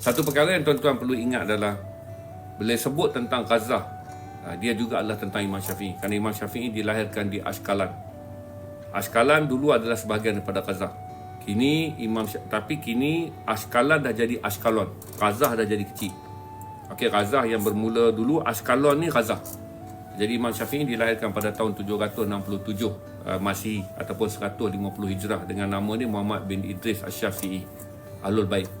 Satu perkara yang tuan-tuan perlu ingat adalah bila sebut tentang Ghazah, ah, dia juga adalah tentang Imam Syafi'i. Kerana Imam Syafi'i dilahirkan di Ashkalan. Ashkalan dulu adalah sebahagian daripada Ghazah. Kini Imam Syafi'i, tapi kini Ashkalan dah jadi Ashkalon. Ghazah dah jadi kecil. Okey, Ghazah yang bermula dulu Ashkalon ni Ghazah. Jadi Imam Syafi'i dilahirkan pada tahun 767 uh, Masih ataupun 150 Hijrah dengan nama dia Muhammad bin Idris Asy-Syafi'i Ahlul Bait.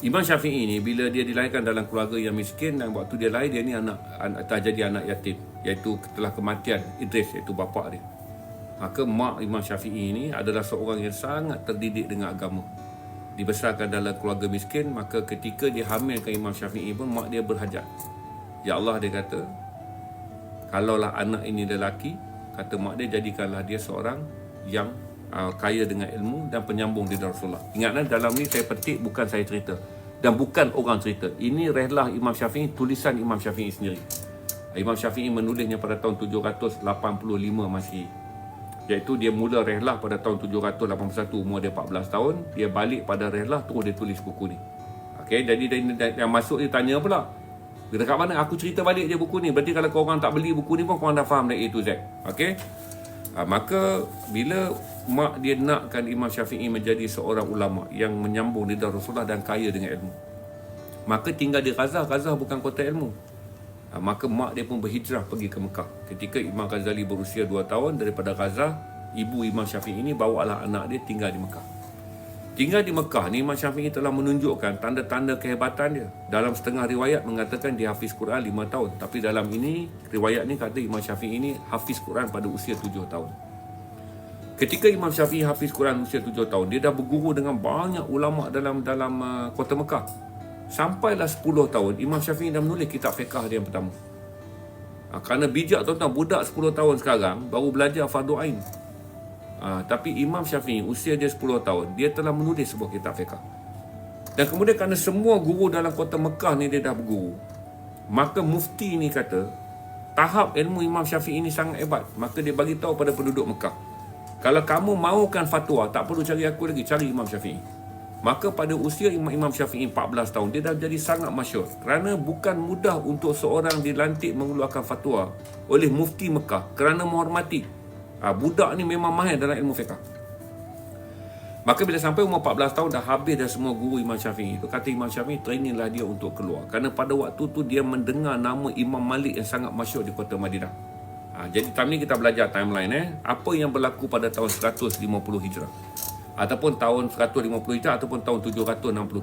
Imam Syafi'i ni bila dia dilahirkan dalam keluarga yang miskin dan waktu dia lahir dia ni anak, tak jadi anak yatim iaitu setelah kematian Idris iaitu bapa dia. Maka mak Imam Syafi'i ni adalah seorang yang sangat terdidik dengan agama. Dibesarkan dalam keluarga miskin maka ketika dia hamilkan Imam Syafi'i pun mak dia berhajat. Ya Allah dia kata kalaulah anak ini lelaki kata mak dia jadikanlah dia seorang yang uh, kaya dengan ilmu dan penyambung di Rasulullah. Ingatlah dalam ni saya petik bukan saya cerita dan bukan orang cerita. Ini rehlah Imam Syafi'i, tulisan Imam Syafi'i sendiri. Imam Syafi'i menulisnya pada tahun 785 Masihi. Iaitu dia mula rehlah pada tahun 781 umur dia 14 tahun, dia balik pada rehlah terus dia tulis buku ni. Okey, jadi yang masuk dia tanya pula. Dekat mana aku cerita balik je buku ni. Berarti kalau korang tak beli buku ni pun korang dah faham dari A to Z. Okey? Ha, maka bila mak dia nakkan Imam Syafi'i menjadi seorang ulama yang menyambung lidah Rasulullah dan kaya dengan ilmu. Maka tinggal di Gaza, Gaza bukan kota ilmu. Ha, maka mak dia pun berhijrah pergi ke Mekah. Ketika Imam Ghazali berusia 2 tahun daripada Gaza, ibu Imam Syafi'i ini bawalah anak dia tinggal di Mekah. Tinggal di Mekah ni Imam Syafi'i telah menunjukkan tanda-tanda kehebatan dia. Dalam setengah riwayat mengatakan dia hafiz Quran 5 tahun. Tapi dalam ini, riwayat ni kata Imam Syafi'i ini hafiz Quran pada usia 7 tahun. Ketika Imam Syafi'i hafiz Quran usia 7 tahun, dia dah berguru dengan banyak ulama dalam dalam uh, kota Mekah. Sampailah 10 tahun, Imam Syafi'i dah menulis kitab fiqah dia yang pertama. Ha, kerana bijak tuan-tuan, budak 10 tahun sekarang baru belajar fardu ain. Ha, tapi Imam Syafi'i usia dia 10 tahun, dia telah menulis sebuah kitab fiqah. Dan kemudian kerana semua guru dalam kota Mekah ni dia dah berguru, maka mufti ni kata, tahap ilmu Imam Syafi'i ini sangat hebat. Maka dia bagi tahu pada penduduk Mekah. Kalau kamu mahukan fatwa, tak perlu cari aku lagi, cari Imam Syafi'i. Maka pada usia Imam, Imam Syafi'i 14 tahun, dia dah jadi sangat masyur. Kerana bukan mudah untuk seorang dilantik mengeluarkan fatwa oleh mufti Mekah kerana menghormati. Ha, budak ni memang mahir dalam ilmu fiqah. Maka bila sampai umur 14 tahun dah habis dah semua guru Imam Syafi'i itu. Kata Imam Syafi'i traininglah dia untuk keluar. Kerana pada waktu tu dia mendengar nama Imam Malik yang sangat masyhur di kota Madinah. Ha, jadi time ni kita belajar timeline eh. Apa yang berlaku pada tahun 150 Hijrah. Ataupun tahun 150 Hijrah ataupun tahun 767